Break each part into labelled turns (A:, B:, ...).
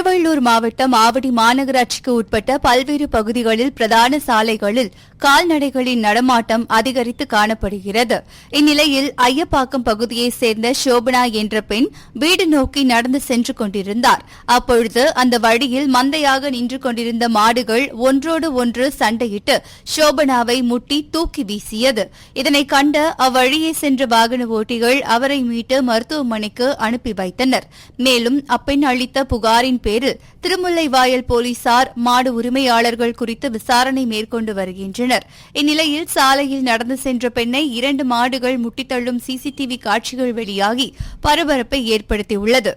A: திருவள்ளூர் மாவட்டம் ஆவடி மாநகராட்சிக்கு உட்பட்ட பல்வேறு பகுதிகளில் பிரதான சாலைகளில் கால்நடைகளின் நடமாட்டம் அதிகரித்து காணப்படுகிறது. இந்நிலையில் ஐயப்பாக்கம் பகுதியைச் சேர்ந்த சோபனா என்ற பெண் வீடு நோக்கி நடந்து சென்று கொண்டிருந்தார். அப்பொழுது அந்த வழியில் மந்தையாக நின்று கொண்டிருந்த மாடுகள் ஒன்றோடு ஒன்று சண்டையிட்டு சோபனாவை முட்டி தூக்கி வீசியது. இதனை கண்ட அவ்வழியே சென்ற வாகன ஓட்டிகள் அவரை மீட்டு மருத்துவமனைக்கு அனுப்பி வைத்தனர். மேலும் அப்பெண் அளித்த புகாரின் பேரில் திருமுல்லைவாயல் போலீசார் மாடு உரிமையாளர்கள் குறித்து விசாரணை மேற்கொண்டு வருகின்றனர். இந்நிலையில் சாலையில் நடந்து சென்ற பெண்ணை இரண்டு மாடுகள் முட்டித்தள்ளும் சிசிடிவி காட்சிகள் வெளியாகி பரபரப்பை ஏற்படுத்தியுள்ளது.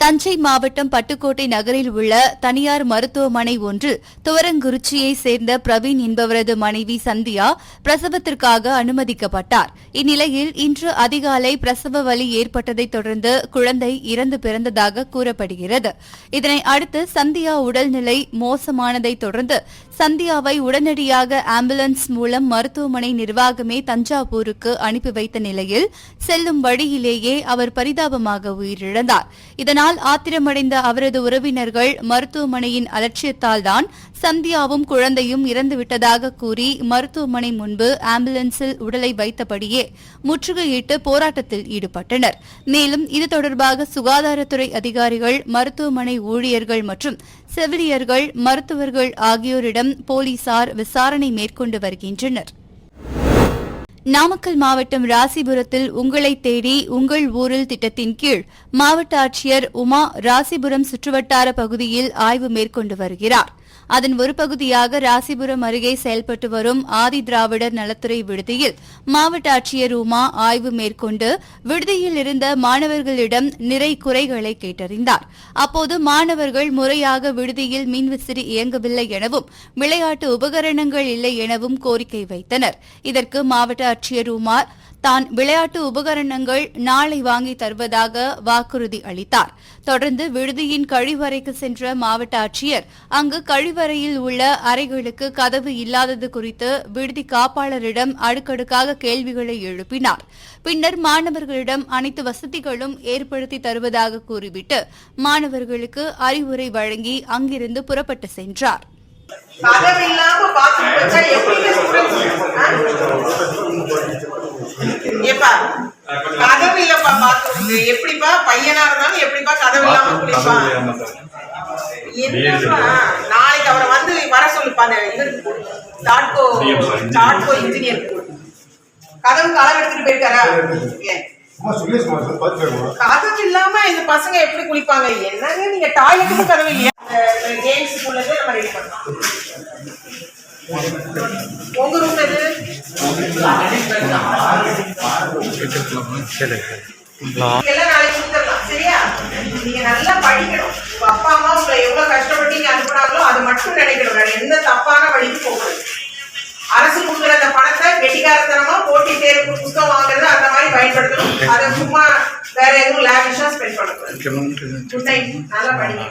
A: தஞ்சை மாவட்டம் பட்டுக்கோட்டை நகரில் உள்ள தனியார் மருத்துவமனை ஒன்றில் துவரங்குறிச்சியைச் சேர்ந்த பிரவீன் என்பவரது மனைவி சந்தியா பிரசவத்திற்காக அனுமதிக்கப்பட்டார். இந்நிலையில் இன்று அதிகாலை பிரசவ வலி ஏற்பட்டதைத் தொடர்ந்து குழந்தை இறந்து பிறந்ததாக கூறப்படுகிறது. இதனை அடுத்து சந்தியா உடல்நிலை மோசமானதைத் தொடர்ந்து சந்தியாவை உடனடியாக ஆம்புலன்ஸ் மூலம் மருத்துவமனை நிர்வாகமே தஞ்சாவூருக்கு அனுப்பி வைத்த நிலையில் செல்லும் வழியிலேயே அவர் பரிதாபமாக உயிரிழந்தார். இதனால் ஆத்திரமடைந்த அவரது உறவினர்கள் மருத்துவமனையின் அலட்சியத்தால் தான் சந்தியாவும் குழந்தையும் இறந்துவிட்டதாக கூறி மருத்துவமனை முன்பு ஆம்புலன்ஸில் உடலை வைத்தபடியே முற்றுகையிட்டு போராட்டத்தில் ஈடுபட்டனர். மேலும் இது தொடர்பாக சுகாதாரத்துறை அதிகாரிகள் மருத்துவமனை ஊழியர்கள் மற்றும் செவிலியர்கள் மருத்துவர்கள் ஆகியோரிடம் போலீசார் விசாரணை மேற்கொண்டு வருகின்றனர். நாமக்கல் மாவட்டம் ராசிபுரத்தில் உங்களை தேடி உங்கள் ஊரில் திட்டத்தின் கீழ் மாவட்ட ஆட்சியர் உமா ராசிபுரம் சுற்றுவட்டார பகுதியில் ஆய்வு மேற்கொண்டு வருகிறார். அதன் ஒரு பகுதியாக ராசிபுரம் அருகே செயல்பட்டு வரும் ஆதி திராவிடர் நலத்துறை விடுதியில் மாவட்ட ஆட்சியர் உமா ஆய்வு மேற்கொண்டு விடுதியில் இருந்த மாணவர்களிடம் நிறை குறைகளை கேட்டறிந்தார். அப்போது மாணவர்கள் முறையாக விடுதியில் மின்விசிறி இயங்கவில்லை எனவும் விளையாட்டு உபகரணங்கள் இல்லை எனவும் கோரிக்கை வைத்தனர். இதற்கு மாவட்ட ஆட்சியர் உமார் தான் விளையாட்டு உபகரணங்கள் நாளை வாங்கி தருவதாக வாக்குறுதி அளித்தார். தொடர்ந்து விடுதியின் கழிவறைக்கு சென்ற மாவட்ட ஆட்சியர் அங்கு கழிவறையில் உள்ள அறைகளுக்கு கதவு இல்லாதது குறித்து விடுதி காப்பாளரிடம் அடுக்கடுக்காக கேள்விகளை எழுப்பினார். பின்னர் மாணவர்களிடம் அனைத்து வசதிகளும் ஏற்படுத்தி தருவதாக கூறிவிட்டு மாணவர்களுக்கு அறிவுரை வழங்கி அங்கிருந்து புறப்பட்டு சென்றார்.
B: கதவு இல்லாம பாத்ரூம் வச்சா ஏப்பா கதவு இல்லப்பா பாத்ரூம் எப்படிப்பா? பையனா இருந்தாலும் எப்படிப்பா கதவு இல்லாம குளிப்பான் என்னப்பா? நாளைக்கு அவரை வந்து வர சொல்லுப்பா அந்த இவருக்கு போடு. டாட்கோ டாட்கோ இன்ஜினியர் கதவு களவு எடுத்துட்டு போயிருக்காரா? கதவு இல்லாம இந்த பசங்க எப்படி குளிப்பாங்க? என்னங்க நீங்க டாய்லெட்டுக்கும் கதவு இல்லையா? கேம்ஸ் உள்ளது நம்ம ரெடி பண்ணலாம். உங்க ரூம் எது? எல்லாம் நாளைக்கு கொடுத்துடலாம் சரியா? நீங்க நல்லா படிக்கணும். உங்க அப்பா அம்மா உங்களை எவ்வளவு கஷ்டப்பட்டு இங்க அனுப்புனாங்களோ அதை மட்டும் நினைக்கணும். வேற எந்த தப்பான வழிக்கு போகக்கூடாது அரசு கொடுக்குற அந்த பணத்தை வெட்டிக்காரத்தனமா போட்டி தேர்வு புத்தகம் வாங்குறது அந்த மாதிரி பயன்படுத்தணும். அதை சும்மா வேற எதுவும் லேவிஷா ஸ்பெண்ட் பண்ணக்கூடாது. நல்லா படிங்க.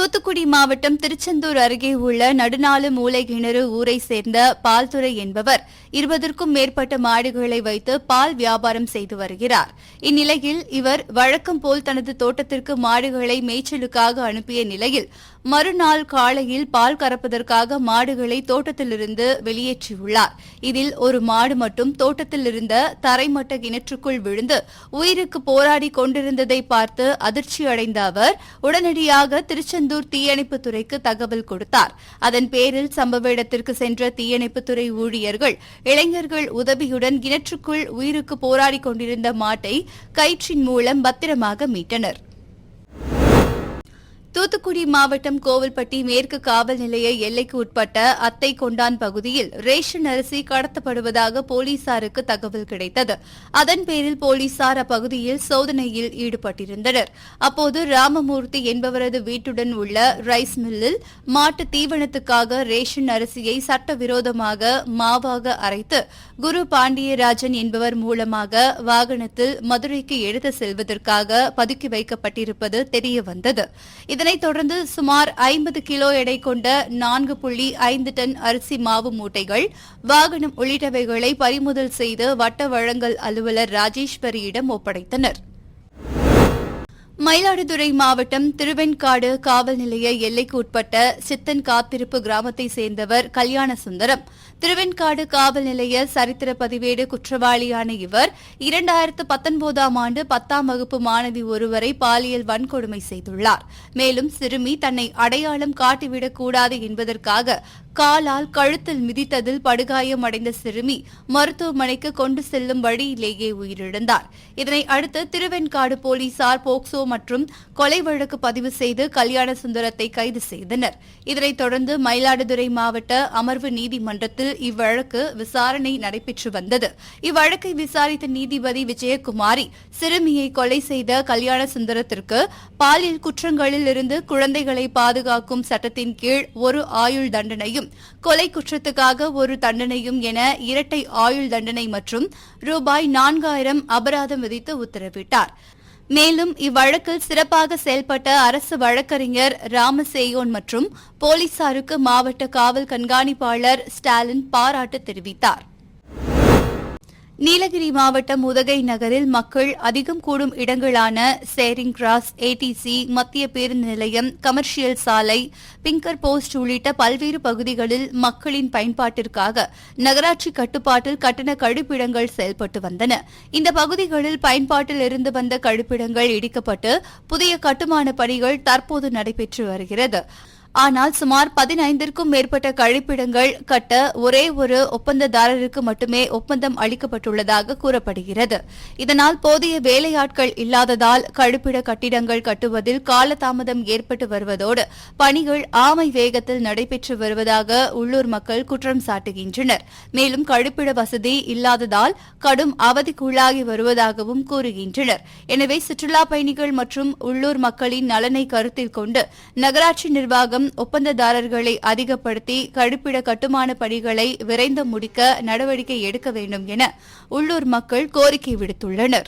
A: தூத்துக்குடி மாவட்டம் திருச்செந்தூர் அருகே உள்ள நடுநாளு மூளைக்கிணறு ஊரை சேர்ந்த பால்துறை என்பவர் இருபதற்கும் மேற்பட்ட மாடுகளை வைத்து பால் வியாபாரம் செய்து வருகிறார். இந்நிலையில் இவர் வழக்கம் போல் தனது தோட்டத்திற்கு மாடுகளை மேய்ச்சலுக்காக அனுப்பிய நிலையில் மறுநாள் காலையில் பால் கறப்பதற்காக மாடுகளை தோட்டத்திலிருந்து வெளியேற்றியுள்ளார். இதில் ஒரு மாடு மட்டும் தோட்டத்தில் இருந்த தரைமட்ட கிணற்றுக்குள் விழுந்து உயிருக்கு போராடி கொண்டிருந்ததை பார்த்து அதிர்ச்சி அடைந்த அவர் உடனடியாக திருச்செந்தூர் தீயணைப்புத்துறைக்கு தகவல் கொடுத்தார். அதன் பேரில் சம்பவ இடத்திற்கு சென்ற தீயணைப்புத்துறை ஊழியர்கள் இளைஞர்கள் உதவியுடன் கிணற்றுக்குள் உயிருக்கு போராடிக் கொண்டிருந்த மாட்டை கயிற்றின் மூலம் பத்திரமாக மீட்டனர். தூத்துக்குடி மாவட்டம் கோவில்பட்டி மேற்கு காவல் நிலைய எல்லைக்கு உட்பட்ட அத்தை கொண்டான் பகுதியில் ரேஷன் அரிசி கடத்தப்படுவதாக போலீசாருக்கு தகவல் கிடைத்தது. அதன் பேரில் போலீசார் அப்பகுதியில் சோதனையில் ஈடுபட்டிருந்தனர். அப்போது ராமமூர்த்தி என்பவரது வீட்டுடன் உள்ள ரைஸ் மில்லில் மாட்டு தீவனத்துக்காக ரேஷன் அரிசியை சட்டவிரோதமாக மாவாக அரைத்து குரு பாண்டியராஜன் என்பவர் மூலமாக வாகனத்தில் மதுரைக்கு எடுத்து செல்வதற்காக பதுக்கி வைக்கப்பட்டிருப்பது தெரியவந்தது. இதனைத் தொடர்ந்து சுமார் ஐம்பது கிலோ எடை கொண்ட நான்கு புள்ளி ஐந்து டன் அரிசி மாவு மூட்டைகள் வாகனம் உள்ளிட்டவைகளை பறிமுதல் செய்து வட்ட வழங்கல் அலுவலர் ராஜேஸ்வரியிடம் ஒப்படைத்தனர். மயிலாடுதுறை மாவட்டம் திருவெண்காடு காவல் நிலைய எல்லைக்கு உட்பட்ட சித்தன் காத்திருப்பு கிராமத்தை சேர்ந்தவர் கல்யாண சுந்தரம் திருவெண்காடு காவல் நிலைய சரித்திர பதிவேடு குற்றவாளியான இவர் இரண்டாயிரத்து பத்தொன்பதாம் ஆண்டு பத்தாம் வகுப்பு மாணவி ஒருவரை பாலியல் வன்கொடுமை செய்துள்ளார். மேலும் சிறுமி தன்னை அடையாளம் காட்டிவிடக்கூடாது என்பதற்காக காலால் கழுத்தில் மிதித்ததில் படுகாயம் அடைந்த சிறுமி மருத்துவமனைக்கு கொண்டு செல்லும் வழியிலேயே உயிரிழந்தார். இதனை அடுத்து திருவெண்காடு போலீசார் போக்சோ மற்றும் கொலை வழக்கு பதிவு செய்து கல்யாண சுந்தரத்தை கைது செய்தனர். இதனைத் தொடர்ந்து மயிலாடுதுறை மாவட்ட அமர்வு நீதிமன்றத்தில் இவ்வழக்கு விசாரணை நடைபெற்று வந்தது. இவ்வழக்கை விசாரித்த நீதிபதி விஜயகுமாரி சிறுமியை கொலை செய்த கல்யாண சுந்தரத்திற்கு பாலியல் குற்றங்களில் இருந்து குழந்தைகளை பாதுகாக்கும் சட்டத்தின் கீழ் ஒரு ஆயுள் தண்டனையும் கொலை குற்றத்துக்காக ஒரு தண்டனையும் என இரட்டை ஆயுள் தண்டனை மற்றும் ரூபாய் நான்காயிரம் அபராதம் விதித்து உத்தரவிட்டார். மேலும் இவ்வழக்கில் சிறப்பாக செயல்பட்ட அரசு வழக்கறிஞர் ராமசேயோன் மற்றும் போலீசாருக்கு மாவட்ட காவல் கண்காணிப்பாளர் ஸ்டாலின் பாராட்டு தெரிவித்தார். நீலகிரி மாவட்டம் உதகை நகரில் மக்கள் அதிகம் கூடும் இடங்களான சேரிங் கிராஸ் ஏடிசி மத்திய பேருந்து நிலையம் கமர்ஷியல் சாலை பிங்கர் போஸ்ட் உள்ளிட்ட பல்வேறு பகுதிகளில் மக்களின் பயன்பாட்டிற்காக நகராட்சி கட்டுப்பாட்டில் கட்டண கழிப்பிடங்கள் செயல்பட்டு வந்தன. இந்த பகுதிகளில் பயன்பாட்டில் இருந்து வந்த கழிப்பிடங்கள் இடிக்கப்பட்டு புதிய கட்டுமான பணிகள் தற்போது நடைபெற்று வருகிறது. ஆனால் சுமார் பதினைந்திற்கும் மேற்பட்ட கழிப்பிடங்கள் கட்ட ஒரே ஒரு ஒப்பந்ததாரருக்கு மட்டுமே ஒப்பந்தம் அளிக்கப்பட்டுள்ளதாக கூறப்படுகிறது. இதனால் போதிய வேலையாட்கள் இல்லாததால் கழிப்பிட கட்டிடங்கள் கட்டுவதில் காலதாமதம் ஏற்பட்டு வருவதோடு பணிகள் ஆமை வேகத்தில் நடைபெற்று வருவதாக உள்ளூர் மக்கள் குற்றம் சாட்டுகின்றனர். மேலும் கழிப்பிட வசதி இல்லாததால் கடும் அவதிக்குள்ளாகி வருவதாகவும் கூறுகின்றனர். எனவே சுற்றுலா பயணிகள் மற்றும் உள்ளூர் மக்களின் நலனை கருத்தில் கொண்டு நகராட்சி நிர்வாகம் ஒப்பந்ததாரர்களை அதிகப்படுத்தி கழிப்பிட கட்டுமான பணிகளை விரைந்து முடிக்க நடவடிக்கை எடுக்க வேண்டும் என உள்ளூர் மக்கள் கோரிக்கை விடுத்துள்ளனா்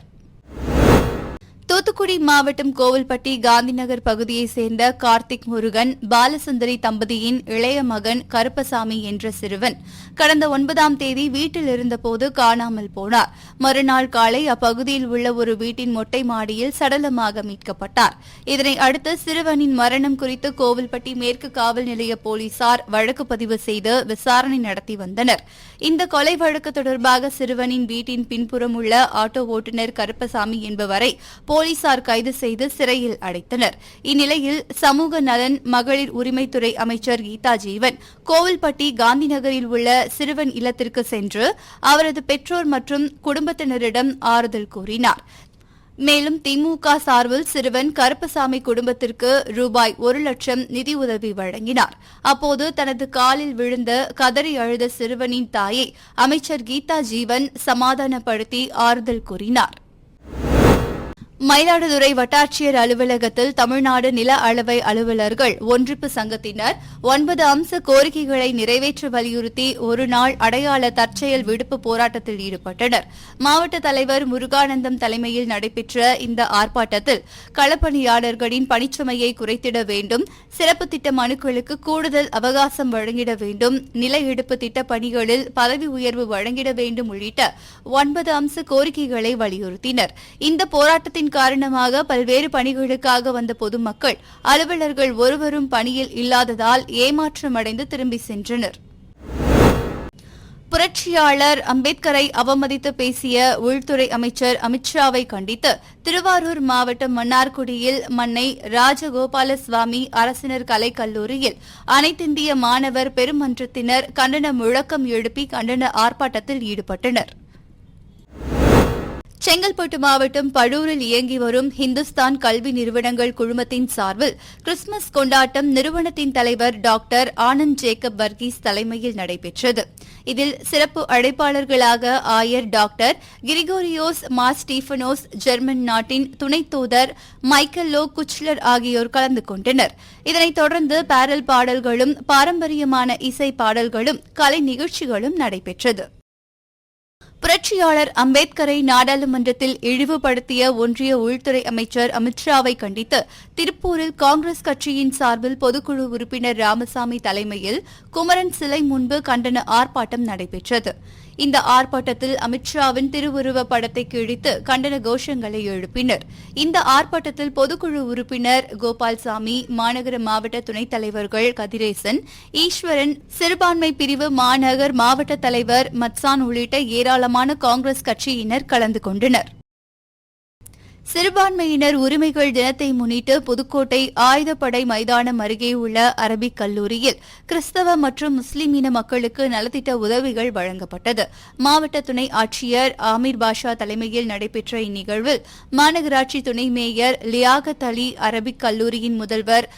A: தூத்துக்குடி மாவட்டம் கோவில்பட்டி காந்திநகர் பகுதியைச் சேர்ந்த கார்த்திக் முருகன் பாலசுந்தரி தம்பதியின் இளைய மகன் கருப்பசாமி என்ற சிறுவன் கடந்த ஒன்பதாம் தேதி வீட்டில் இருந்தபோது காணாமல் போனார். மறுநாள் காலை அப்பகுதியில் உள்ள ஒரு வீட்டின் மொட்டை மாடியில் சடலமாக மீட்கப்பட்டார். இதனை அடுத்து சிறுவனின் மரணம் குறித்து கோவில்பட்டி மேற்கு காவல் நிலைய போலீசார் வழக்கு பதிவு செய்து விசாரணை நடத்தி வந்தனர். இந்த கொலை வழக்கு தொடர்பாக சிறுவனின் வீட்டின் பின்புறம் உள்ள ஆட்டோ ஓட்டுநர் கருப்பசாமி என்பவரை போலீசார் கைது செய்து சிறையில் அடைத்தனர். இந்நிலையில் சமூக நலன் மகளிர் உரிமைத்துறை அமைச்சர் கீதா ஜீவன் கோவில்பட்டி காந்திநகரில் உள்ள சிறுவன் இல்லத்திற்கு சென்று அவரது பெற்றோர் மற்றும் குடும்பத்தினரிடம் ஆறுதல் கூறினார். மேலும் திமுக சார்பில் சிறுவன் கருப்பசாமி குடும்பத்திற்கு ரூபாய் ஒரு லட்சம் நிதியுதவி வழங்கினார். அப்போது தனது காலில் விழுந்த கதறி அழுத சிறுவனின் தாயை அமைச்சர் கீதா ஜீவன் சமாதானப்படுத்தி ஆறுதல் கூறினார். மயிலாடுதுறை வட்டாட்சியர் அலுவலகத்தில் தமிழ்நாடு நில அளவை அலுவலர்கள் ஒன்றிப்பு சங்கத்தினர் ஒன்பது அம்ச கோரிக்கைகளை நிறைவேற்ற வலியுறுத்தி ஒருநாள் அடையாள தற்செயல் விடுப்பு போராட்டத்தில் ஈடுபட்டனர். மாவட்ட தலைவர் முருகானந்தம் தலைமையில் நடைபெற்ற இந்த ஆர்ப்பாட்டத்தில் களப்பணியாளர்களின் பணிச்சுமையை குறைத்திட வேண்டும் சிறப்பு திட்ட மனுக்களுக்கு கூடுதல் அவகாசம் வழங்கிட வேண்டும் நில எடுப்பு திட்ட பணிகளில் பதவி உயர்வு வழங்கிட வேண்டும் உள்ளிட்ட ஒன்பது அம்ச கோரிக்கைகளை வலியுறுத்தினர். இந்த போராட்டத்தின் காரணமாக பல்வேறு பணிகளுக்காக வந்த பொதுமக்கள் அலுவலர்கள் ஒருவரும் பணியில் இல்லாததால் ஏமாற்றமடைந்து திரும்பி சென்றனர். புரட்சியாளர் அம்பேத்கரை அவமதித்து பேசிய உள்துறை அமைச்சர் அமித்ஷாவை கண்டித்து திருவாரூர் மாவட்டம் மன்னார்குடியில் மன்னை ராஜகோபால சுவாமி அரசினர் கலைக்கல்லூரியில் அனைத்திந்திய மாணவர் பெருமன்றத்தினர் கண்டன முழக்கம் எழுப்பி கண்டன ஆர்ப்பாட்டத்தில் ஈடுபட்டனர். செங்கல்பட்டு மாவட்டம் பழூரில் இயங்கி வரும் ஹிந்துஸ்தான் கல்வி நிறுவனங்கள் குழுமத்தின் சார்பில் கிறிஸ்துமஸ் கொண்டாட்டம் நிறுவனத்தின் தலைவர் டாக்டர் ஆனந்த் ஜேக்கப் வர்கீஸ் தலைமையில் நடைபெற்றது. இதில் சிறப்பு அழைப்பாளர்களாக ஆயர் டாக்டர் கிரிகோரியோஸ் மா ஸ்டீஃபனோஸ் ஜெர்மன் நாட்டின் துணைத் தூதர் மைக்கேல் லோ குச்லர் ஆகியோர் கலந்து கொண்டனர். இதனைத் தொடர்ந்து பாரல் பாடல்களும் பாரம்பரியமான இசை பாடல்களும் கலை நிகழ்ச்சிகளும் நடைபெற்றது. புரட்சியாளர் அம்பேத்கரை நாடாளுமன்றத்தில் இழிவுபடுத்திய ஒன்றிய உள்துறை அமைச்சர் அமித்ஷாவை கண்டித்து திருப்பூரில் காங்கிரஸ் கட்சியின் சார்பில் பொதுக்குழு உறுப்பினர் ராமசாமி தலைமையில் குமரன் சிலை முன்பு கண்டன ஆர்ப்பாட்டம் நடைபெற்றது. இந்த ஆர்ப்பாட்டத்தில் அமித்ஷாவின் திருவுருவ படத்தை கிழித்து கண்டன கோஷங்களை எழுப்பினர். இந்த ஆர்ப்பாட்டத்தில் பொதுக்குழு உறுப்பினர் கோபால்சாமி மாநகர மாவட்ட துணைத் தலைவர்கள் கதிரேசன் ஈஸ்வரன் சிறுபான்மை பிரிவு மாநகர் மாவட்ட தலைவர் மத்சான் உள்ளிட்ட ஏராளமான காங்கிரஸ் கட்சியினர் கலந்து கொண்டனர். சிறுபான்மையினர் உரிமைகள் தினத்தை முன்னிட்டு புதுக்கோட்டை ஆயுதப்படை மைதானம் அருகே உள்ள அரபிக் கல்லூரியில் கிறிஸ்தவ மற்றும் முஸ்லிம் இன மக்களுக்கு நலத்திட்ட உதவிகள் வழங்கப்பட்டது. மாவட்ட துணை ஆட்சியர் ஆமீர் பாஷா தலைமையில் நடைபெற்ற இந்நிகழ்வில் மாநகராட்சி துணை மேயர் லியாகத் அலி அரபிக் கல்லூரியின் முதல்வர்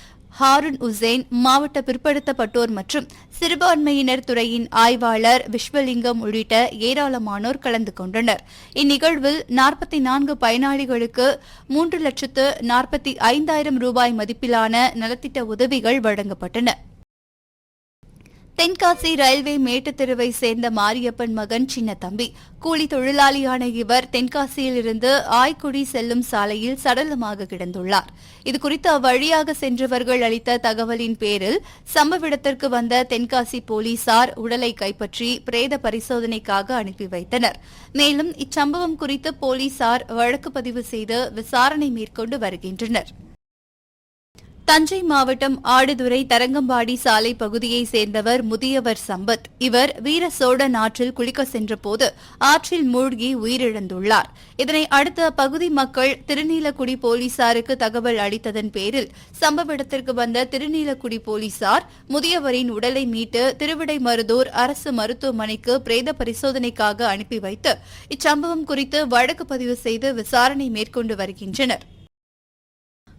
A: ஹாரூன் உசேன் மாவட்ட பிற்படுத்தப்பட்டோர் மற்றும் சிறுபான்மையினர் துறையின் ஆய்வாளர் விஸ்வலிங்கம் உள்ளிட்ட ஏராளமானோர் கலந்து கொண்டனர். இந்நிகழ்வில் நாற்பத்தி நான்கு பயனாளிகளுக்கு மூன்று லட்சத்து நாற்பத்தி ஐந்தாயிரம் ரூபாய் மதிப்பிலான நலத்திட்ட உதவிகள் வழங்கப்பட்டன. தென்காசி ரயில்வே மேட்டுத்தெருவை சேர்ந்த மாரியப்பன் மகன் சின்ன தம்பி. கூலி தொழிலாளியான இவர் தென்காசியிலிருந்து ஆய்க்குடி செல்லும் சாலையில் சடலமாக கிடந்துள்ளார். இதுகுறித்து அவ்வழியாக சென்றவர்கள் அளித்த தகவலின் பேரில் சம்பவ இடத்திற்கு வந்த தென்காசி போலீசார் உடலை கைப்பற்றி பிரேத பரிசோதனைக்காக அனுப்பி வைத்தனர். மேலும் இச்சம்பவம் குறித்து போலீசார் வழக்கு பதிவு செய்து விசாரணை மேற்கொண்டு வருகின்றனர். தஞ்சை மாவட்டம் ஆடுதுறை தரங்கம்பாடி சாலை பகுதியைச் சேர்ந்தவர் முதியவர் சம்பத். இவர் வீர சோழன் ஆற்றில் குளிக்க சென்றபோது ஆற்றில் மூழ்கி உயிரிழந்துள்ளார். இதனை அடுத்து அப்பகுதி மக்கள் திருநீலக்குடி போலீசாருக்கு தகவல் அளித்ததன் பேரில் சம்பவ இடத்திற்கு வந்த திருநீலக்குடி போலீசார் முதியவரின் உடலை மீட்டு திருவிடைமருதூர் அரசு மருத்துவமனைக்கு பிரேத பரிசோதனைக்காக அனுப்பி வைத்து இச்சம்பவம் குறித்து வழக்கு பதிவு செய்து விசாரணை மேற்கொண்டு வருகின்றனர்.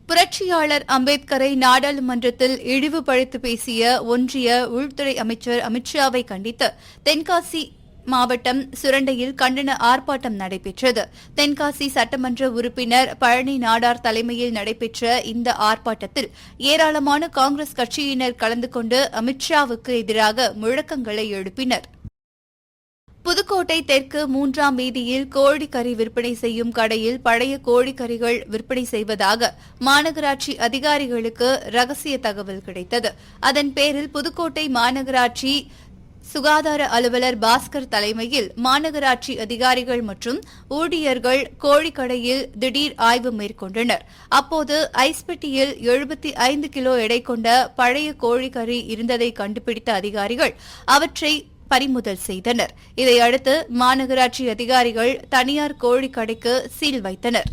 A: புரட்சியாளர் அம்பேத்கரை நாடாளுமன்றத்தில் இழிவுபடுத்தி பேசிய ஒன்றிய உள்துறை அமைச்சர் அமித்ஷாவை கண்டித்து தென்காசி மாவட்டம் சுரண்டையில் கண்டன ஆர்ப்பாட்டம் நடைபெற்றது. தென்காசி சட்டமன்ற உறுப்பினர் பழனி நாடார் தலைமையில் நடைபெற்ற இந்த ஆர்ப்பாட்டத்தில் ஏராளமான காங்கிரஸ் கட்சியினர் கலந்து கொண்டு அமித்ஷாவுக்கு எதிராக முழக்கங்களை எழுப்பினர். புதுக்கோட்டை தெற்கு மூன்றாம் வீதியில் கோழிக்கறி விற்பனை செய்யும் கடையில் பழைய கோழிக்கறிகள் விற்பனை செய்வதாக மாநகராட்சி அதிகாரிகளுக்கு ரகசிய தகவல் கிடைத்தது. அதன் பேரில் புதுக்கோட்டை மாநகராட்சி சுகாதார அலுவலர் பாஸ்கர் தலைமையில் மாநகராட்சி அதிகாரிகள் மற்றும் ஊழியர்கள் கோழிக்கடையில் திடீர் ஆய்வு மேற்கொண்டனர். அப்போது ஐஸ்பெட்டியில் எழுபத்தி ஐந்து கிலோ எடை கொண்ட பழைய கோழிக்கறி இருந்ததை கண்டுபிடித்த அதிகாரிகள் அவற்றை பறிமுதல் செய்தனர். இதையடுத்து மாநகராட்சி அதிகாரிகள் தனியார் கோழிக்கடைக்கு சீல் வைத்தனர்.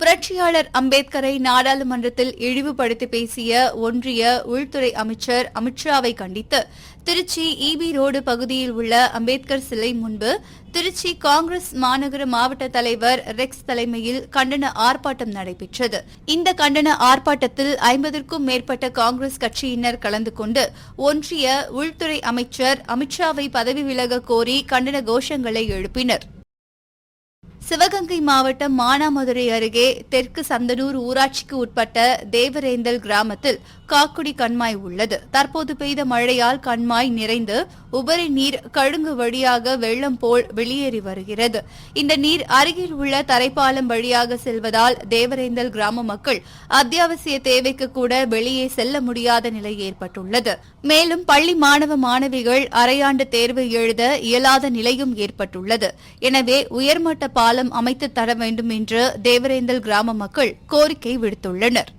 A: புரட்சியாளர் அம்பேத்கரை நாடாளுமன்றத்தில் இழிவுபடுத்தி பேசிய ஒன்றிய உள்துறை அமைச்சர் அமித்ஷாவை கண்டித்து திருச்சி ஈபி ரோடு பகுதியில் உள்ள அம்பேத்கர் சிலை முன்பு திருச்சி காங்கிரஸ் மாநகர மாவட்ட தலைவர் ரெக்ஸ் தலைமையில் கண்டன ஆர்ப்பாட்டம் நடைபெற்றது. இந்த கண்டன ஆர்ப்பாட்டத்தில் ஐம்பதற்கும் மேற்பட்ட காங்கிரஸ் கட்சியினர் கலந்து கொண்டு ஒன்றிய உள்துறை அமைச்சர் அமித்ஷாவை பதவி விலக கோரி கண்டன கோஷங்களை எழுப்பினர். சிவகங்கை மாவட்டம் மானாமதுரை அருகே தெற்கு சந்தனூர் ஊராட்சிக்கு உட்பட்ட தேவரேந்தல் கிராமத்தில் காக்குடி கண்மாய் உள்ளது. தற்போது பெய்த மழையால் கண்மாய் நிறைந்து உபரி நீர் கழுங்கு வழியாக வெள்ளம் போல் வெளியேறி வருகிறது. இந்த நீர் அருகில் உள்ள தரைப்பாலம் வழியாக செல்வதால் தேவரேந்தல் கிராம மக்கள் அத்தியாவசிய தேவைக்கு கூட வெளியே செல்ல முடியாத நிலை ஏற்பட்டுள்ளது. மேலும் பள்ளி மாணவ மாணவிகள் அரையாண்டு தேர்வு எழுத இயலாத நிலையும் ஏற்பட்டுள்ளது. எனவே உயர்மட்ட பாலம் அமைத்து தர வேண்டும் என்று தேவரேந்தல் கிராம மக்கள் கோரிக்கை விடுத்துள்ளனர்.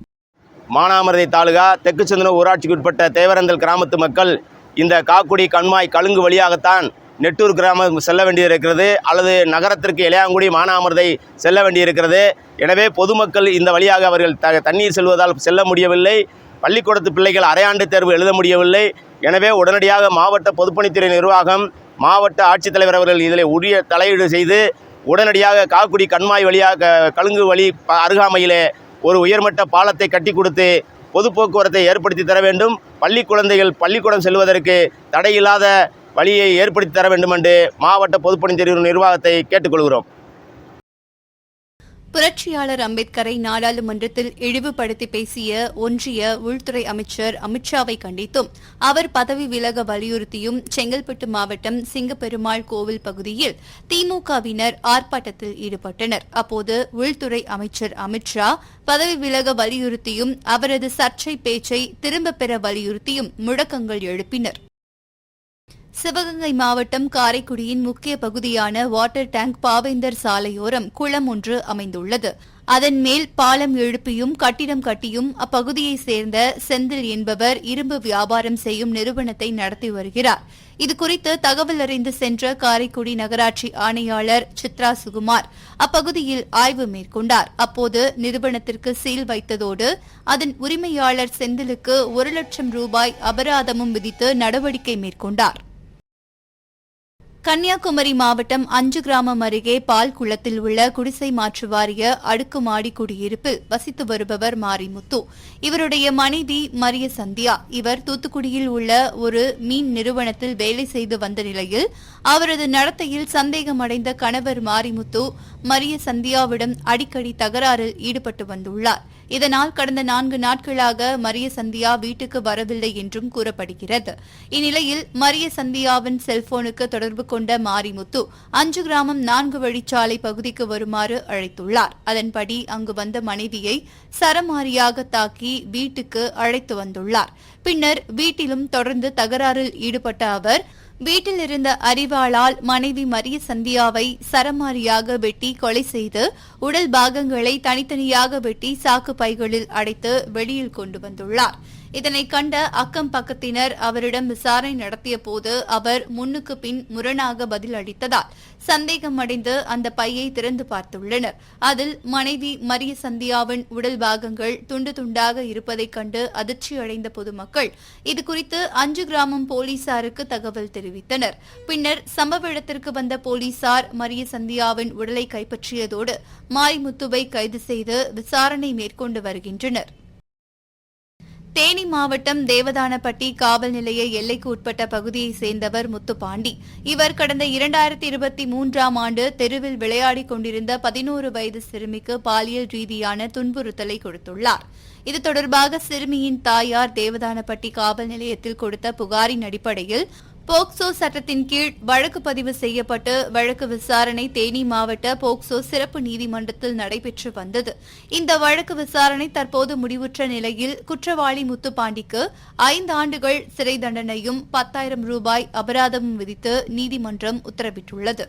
C: மானாமரதி தாலுகா தெற்கு ஊராட்சிக்குட்பட்ட ஊராட்சிக்கு உட்பட்ட தேவரந்தல் கிராமத்து மக்கள் இந்த காக்குடி கண்மாய் கழுங்கு வழியாகத்தான் நெட்டூர் கிராமம் செல்ல வேண்டியிருக்கிறது அல்லது நகரத்திற்கு இளையாங்குடி மானாமரதை செல்ல வேண்டியிருக்கிறது. எனவே பொதுமக்கள் இந்த வழியாக அவர்கள் த தண்ணீர் செல்வதால் செல்ல முடியவில்லை. பள்ளிக்கூடத்து பிள்ளைகள் அரையாண்டு தேர்வு எழுத முடியவில்லை. எனவே உடனடியாக மாவட்ட பொதுப்பணித்துறை நிர்வாகம் மாவட்ட ஆட்சித்தலைவர் அவர்கள் இதில் உரிய தலையீடு செய்து உடனடியாக காக்குடி கண்மாய் வழியாக கழுங்கு வழி ப- அருகாமையிலே ஒரு உயர்மட்ட பாலத்தை கட்டி கொடுத்து பொது போக்குவரத்தை ஏற்படுத்தி தர வேண்டும். பள்ளி குழந்தைகள் பள்ளிக்கூடம் செல்வதற்கு தடையில்லாத வழியை ஏற்படுத்தி தர வேண்டும் என்று மாவட்ட பொதுப்பணித்துறை நிர்வாகத்தை கேட்டுக்கொள்கிறோம்.
A: புரட்சியாளர் அம்பேத்கரை நாடாளுமன்றத்தில் இழிவுபடுத்தி பேசிய ஒன்றிய உள்துறை அமைச்சர் அமித்ஷாவை கண்டித்தும் அவர் பதவி விலக வலியுறுத்தியும் செங்கல்பட்டு மாவட்டம் சிங்கப்பெருமாள் கோவில் பகுதியில் திமுகவினர் ஆர்ப்பாட்டத்தில் ஈடுபட்டனர். அப்போது உள்துறை அமைச்சர் அமித்ஷா பதவி விலக வலியுறுத்தியும் அவரது சர்ச்சை பேச்சை திரும்பப் பெற வலியுறுத்தியும் முழக்கங்கள் எழுப்பினர். சிவகங்கை மாவட்டம் காரைக்குடியின் முக்கிய பகுதியான வாட்டர் டேங்க் பாவேந்தர் சாலையோரம் குளம் ஒன்று அமைந்துள்ளது. அதன் மேல் பாலம் எழுப்பியும் கட்டிடம் கட்டியும் அப்பகுதியைச் சேர்ந்த செந்தில் என்பவர் இரும்பு வியாபாரம் செய்யும் நிறுவனத்தை நடத்தி வருகிறார். இதுகுறித்து தகவல் அறிந்து சென்ற காரைக்குடி நகராட்சி ஆணையாளர் சித்ரா சுகுமார் அப்பகுதியில் ஆய்வு மேற்கொண்டார். அப்போது நிறுவனத்திற்கு சீல் வைத்ததோடு அதன் உரிமையாளர் செந்திலுக்கு ஒரு லட்சம் ரூபாய் அபராதமும் விதித்து நடவடிக்கை மேற்கொண்டார். கன்னியாகுமரி மாவட்டம் அஞ்சு கிராமம் அருகே பால் குளத்தில் உள்ள குடிசை மாற்று வாரிய அடுக்குமாடி குடியிருப்பில் வசித்து வருபவர் மாரிமுத்து இவருடைய மனைவி மரிய சந்தியா. இவர் தூத்துக்குடியில் உள்ள ஒரு மீன் நிறுவனத்தில் வேலை செய்து வந்த நிலையில் அவரது நடத்தையில் சந்தேகமடைந்த கணவர் மாரிமுத்து மரிய சந்தியாவிடம் அடிக்கடி தகராறில் ஈடுபட்டு வந்துள்ளார். இதனால் கடந்த நான்கு நாட்களாக மரிய சந்தியா வீட்டுக்கு வரவில்லை என்றும் கூறப்படுகிறது. இந்நிலையில் மரிய சந்தியாவின் செல்போனுக்கு தொடர்பு கொண்ட மாரிமுத்து அஞ்சு கிராமம் நான்கு வழிச்சாலை பகுதிக்கு வருமாறு அழைத்துள்ளார். அதன்படி அங்கு வந்த மனைவியை சரமாரியாக தாக்கி வீட்டுக்கு அழைத்து வந்துள்ளார். பின்னர் வீட்டிலும் தொடர்ந்து தகராறில் ஈடுபட்ட அவர் வீட்டில் இருந்த அறிவாளால் மனைவி மரிய சந்தியாவை சரமாரியாக வெட்டி கொலை செய்து உடல் பாகங்களை தனித்தனியாக வெட்டி சாக்கு பைகளில் அடைத்து வெளியில் கொண்டு வந்துள்ளார். இதனை கண்ட அக்கம் பக்கத்தினர் அவரிடம் விசாரணை நடத்திய போது அவர் முன்னுக்கு பின் முரணாக பதில் அளித்ததால் சந்தேகமடைந்து அந்த பையை திறந்து பார்த்துள்ளனர். அதில் மனைவி மரிய சந்தியாவின் உடல் பாகங்கள் துண்டு துண்டாக இருப்பதைக் கண்டு அதிர்ச்சியடைந்த பொதுமக்கள் இதுகுறித்து அஞ்சு கிராமம் போலீசாருக்கு தகவல் தெரிவித்தனர். பின்னர் சம்பவ இடத்திற்கு வந்த போலீசார் மரிய சந்தியாவின் உடலை கைப்பற்றியதோடு மாரிமுத்துவை கைது செய்து விசாரணை மேற்கொண்டு வருகின்றனர். தேனி மாவட்டம் தேவதானப்பட்டி காவல் நிலைய எல்லைக்கு உட்பட்ட பகுதியைச் சேர்ந்தவர் முத்துப்பாண்டி. இவர் கடந்த இரண்டாயிரத்தி இருபத்தி மூன்றாம் ஆண்டு தெருவில் விளையாடிக் கொண்டிருந்த பதினோரு வயது சிறுமிக்கு பாலியல் ரீதியான துன்புறுத்தலை கொடுத்துள்ளார். இது தொடர்பாக சிறுமியின் தாயார் தேவதானப்பட்டி காவல் நிலையத்தில் கொடுத்த புகாரின் அடிப்படையில் போக்சோ சட்டத்தின் கீழ் வழக்கு பதிவு செய்யப்பட்டு வழக்கு விசாரணை தேனி மாவட்ட போக்சோ சிறப்பு நீதிமன்றத்தில் நடைபெற்று வந்தது. இந்த வழக்கு விசாரணை தற்போது முடிவுற்ற நிலையில் குற்றவாளி முத்துப்பாண்டிக்கு ஐந்து ஆண்டுகள் சிறை தண்டனையும் பத்தாயிரம் ரூபாய் அபராதமும் விதித்து நீதிமன்றம் உத்தரவிட்டுள்ளது.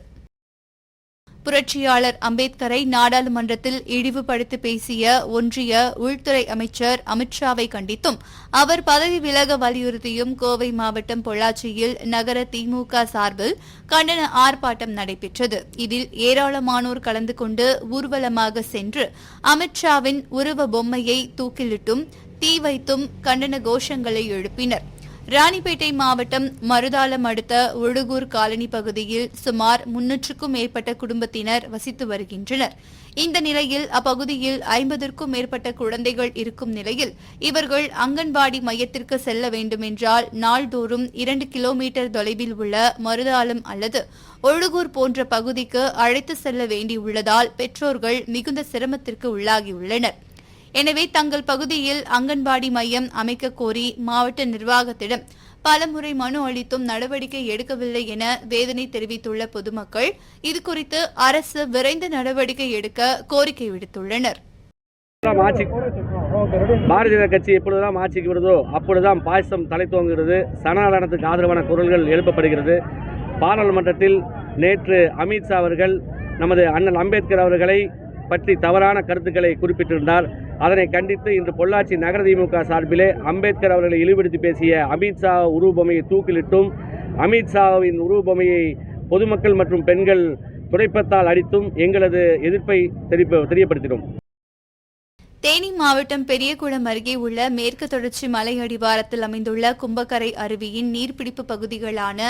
A: புரட்சியாளர் அம்பேத்கரை நாடாளுமன்றத்தில் இழிவுபடுத்தி பேசிய ஒன்றிய உள்துறை அமைச்சர் அமித்ஷாவை கண்டித்தும் அவர் பதவி விலக வலியுறுத்தியும் கோவை மாவட்டம் பொள்ளாச்சியில் நகர திமுக சார்பில் கண்டன ஆர்ப்பாட்டம் நடைபெற்றது. இதில் ஏராளமானோர் கலந்து கொண்டு ஊர்வலமாக சென்று அமித்ஷாவின் உருவ பொம்மையை தூக்கிலிட்டும் தீ வைத்தும் கண்டன கோஷங்களை எழுப்பினர். ராணிப்பேட்டை மாவட்டம் மருதாலம் அடுத்த ஒழுகூர் காலனி பகுதியில் சுமார் முன்னூற்றுக்கும் மேற்பட்ட குடும்பத்தினர் வசித்து வருகின்றனர். இந்த நிலையில் அப்பகுதியில் ஐம்பதற்கும் மேற்பட்ட குழந்தைகள் இருக்கும் நிலையில் இவர்கள் அங்கன்வாடி மையத்திற்கு செல்ல வேண்டுமென்றால் நாள்தோறும் இரண்டு கிலோமீட்டர் தொலைவில் உள்ள மருதாலம் அல்லது ஒழுகூர் போன்ற பகுதிக்கு அழைத்து செல்ல வேண்டியுள்ளதால் பெற்றோர்கள் மிகுந்த சிரமத்திற்கு உள்ளாகியுள்ளனர். எனவே தங்கள் பகுதியில் அங்கன்வாடி மையம் அமைக்க கோரி மாவட்ட நிர்வாகத்திடம் பலமுறை மனு அளித்தும் நடவடிக்கை எடுக்கவில்லை என வேதனை தெரிவித்துள்ள பொதுமக்கள் இதுகுறித்து அரசு விரைந்து நடவடிக்கை எடுக்க கோரிக்கை விடுத்துள்ளனர்.
D: பாரதிய கட்சி எப்பொழுதுதான் ஆட்சிக்கு வருதோ அப்பொழுதுதான் பாயசம் தலை தோங்குகிறது சனாதனத்துக்கு ஆதரவான குரல்கள் எழுப்பப்படுகிறது. பாராளுமன்றத்தில் நேற்று அமித்ஷா அவர்கள் நமது அண்ணல் அம்பேத்கர் அவர்களை பற்றி தவறான கருத்துக்களை குறிப்பிட்டிருந்தார். அதனை கண்டித்து இன்று பொள்ளாச்சி நகர திமுக சார்பிலே அம்பேத்கர் அவர்களை இழிவுபடுத்தி பேசிய அமித்ஷா உருவபொம்மையை தூக்கிலிட்டும். அமித்ஷாவின் உருவபொம்மையை பொதுமக்கள் மற்றும் பெண்கள் துடைப்பத்தால் அடித்தும் எங்களது எதிர்ப்பை தெரிய தெரியப்படுத்தினோம்
A: தேனி மாவட்டம் பெரியகுளம் அருகே உள்ள மேற்கு தொடர்ச்சி மலை அடிவாரத்தில் அமைந்துள்ள கும்பக்கரை அருவியின் நீர்பிடிப்பு பகுதிகளான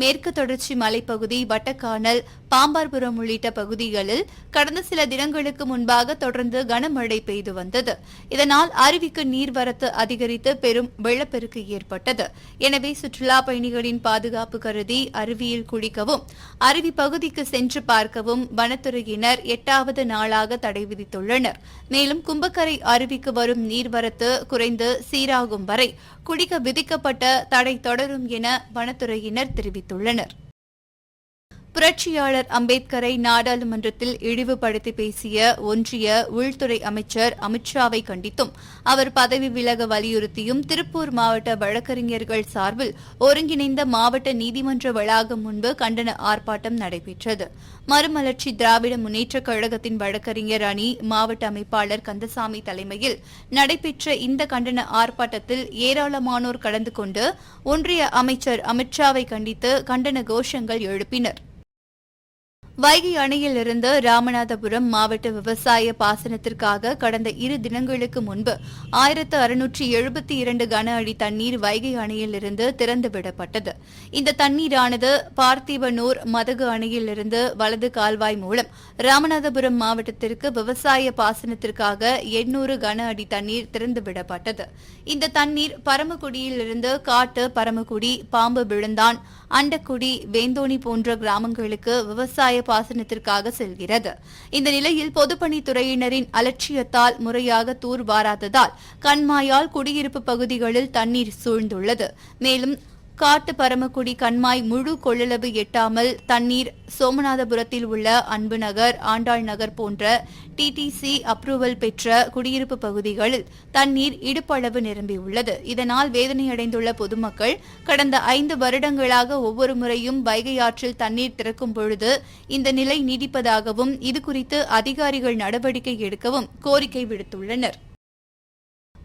A: மேற்கு தொடர்ச்சி மலைப்பகுதி வட்டக்கானல் பாம்பார்புரம் உள்ளிட்ட பகுதிகளில் கடந்த சில தினங்களுக்கு முன்பாக தொடர்ந்து கனமழை பெய்து வந்தது. இதனால் அருவிக்கு நீர்வரத்து அதிகரித்து பெரும் வெள்ளப்பெருக்கு ஏற்பட்டது. எனவே சுற்றுலா பயணிகளின் பாதுகாப்பு கருதி அருவியில் குளிக்கவும் அருவி பகுதிக்கு சென்று பார்க்கவும் வனத்துறையினர் எட்டாவது நாளாக தடை விதித்துள்ளனர். மேலும் கும்பக்கரை அருவிக்கு வரும் நீர்வரத்து குறைந்து சீராகும் வரை குடிக்க விதிக்கப்பட்ட தடை தொடரும் என வனத்துறையினர் தெரிவித்துள்ளனர். புரட்சியாளர் அம்பேத்கரை நாடாளுமன்றத்தில் இழிவுபடுத்தி பேசிய ஒன்றிய உள்துறை அமைச்சர் அமித்ஷாவை கண்டித்தும் அவர் பதவி விலக வலியுறுத்தியும் திருப்பூர் மாவட்ட வழக்கறிஞர்கள் சார்பில் ஒருங்கிணைந்த மாவட்ட நீதிமன்ற வளாகம் முன்பு கண்டன ஆர்ப்பாட்டம் நடைபெற்றது. மறுமலர்ச்சி திராவிட முன்னேற்றக் கழகத்தின் வழக்கறிஞர் அணி மாவட்ட அமைப்பாளர் கந்தசாமி தலைமையில் நடைபெற்ற இந்த கண்டன ஆர்ப்பாட்டத்தில் ஏராளமானோர் கலந்து கொண்டு ஒன்றிய அமைச்சர் அமித்ஷாவை கண்டித்து கண்டன கோஷங்கள் எழுப்பினர். வைகை அணையிலிருந்து ராமநாதபுரம் மாவட்ட விவசாய பாசனத்திற்காக கடந்த இரு தினங்களுக்கு முன்பு ஆயிரத்து அறுநூற்றி எழுபத்தி இரண்டு கன அடி தண்ணீர் வைகை அணையிலிருந்து திறந்துவிடப்பட்டது. இந்த தண்ணீரானது பார்த்திபனூர் மதகு அணையிலிருந்து வலது கால்வாய் மூலம் ராமநாதபுரம் மாவட்டத்திற்கு விவசாய பாசனத்திற்காக எண்ணூறு கன அடி தண்ணீர் திறந்துவிடப்பட்டது. இந்த தண்ணீர் பரமக்குடியிலிருந்து காட்டு பரமக்குடி பாம்பு விழுந்தான் அண்டக்குடி வேந்தோணி போன்ற கிராமங்களுக்கு விவசாய பாசனத்திற்காக செல்கிறது. இந்த நிலையில் பொதுப்பணித்துறையினரின் அலட்சியத்தால் முறையாக தூர்வாராததால் கண்மாயால் குடியிருப்பு பகுதிகளில் தண்ணீர் சூழ்ந்துள்ளது. மேலும் காட்டு பரமக்குடி கண்மாய் முழு கொள்ளளவு எட்டாமல் தண்ணீர் சோமநாதபுரத்தில் உள்ள அன்பு நகர் ஆண்டாள் நகர் போன்ற டிடிசி அப்ரூவல் பெற்ற குடியிருப்பு பகுதிகளில் தண்ணீர் இடுப்பளவு நிரம்பியுள்ளது. இதனால் வேதனையடைந்துள்ள பொதுமக்கள் கடந்த ஐந்து வருடங்களாக ஒவ்வொரு முறையும் வைகை ஆற்றில் தண்ணீர் திறக்கும் பொழுது இந்த நிலை நீடிப்பதாகவும் இதுகுறித்து அதிகாரிகள் நடவடிக்கை எடுக்கவும் கோரிக்கை விடுத்துள்ளனர்.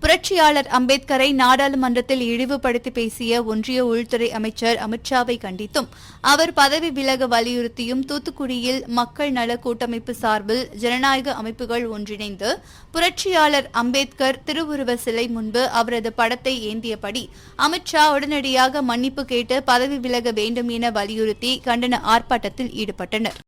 A: புரட்சியாளர் அம்பேத்கரை நாடாளுமன்றத்தில் இழிவுபடுத்தி பேசிய ஒன்றிய உள்துறை அமைச்சர் அமித்ஷாவை கண்டித்தும் அவர் பதவி விலக வலியுறுத்தியும் தூத்துக்குடியில் மக்கள் நல கூட்டமைப்பு சார்பில் ஜனநாயக அமைப்புகள் ஒன்றிணைந்து புரட்சியாளர் அம்பேத்கர் திருவுருவ சிலை முன்பு அவரது படத்தை ஏந்தியபடி அமித்ஷா உடனடியாக மன்னிப்பு கேட்டு பதவி விலக வேண்டும் என வலியுறுத்தி கண்டன ஆர்ப்பாட்டத்தில் ஈடுபட்டனர்.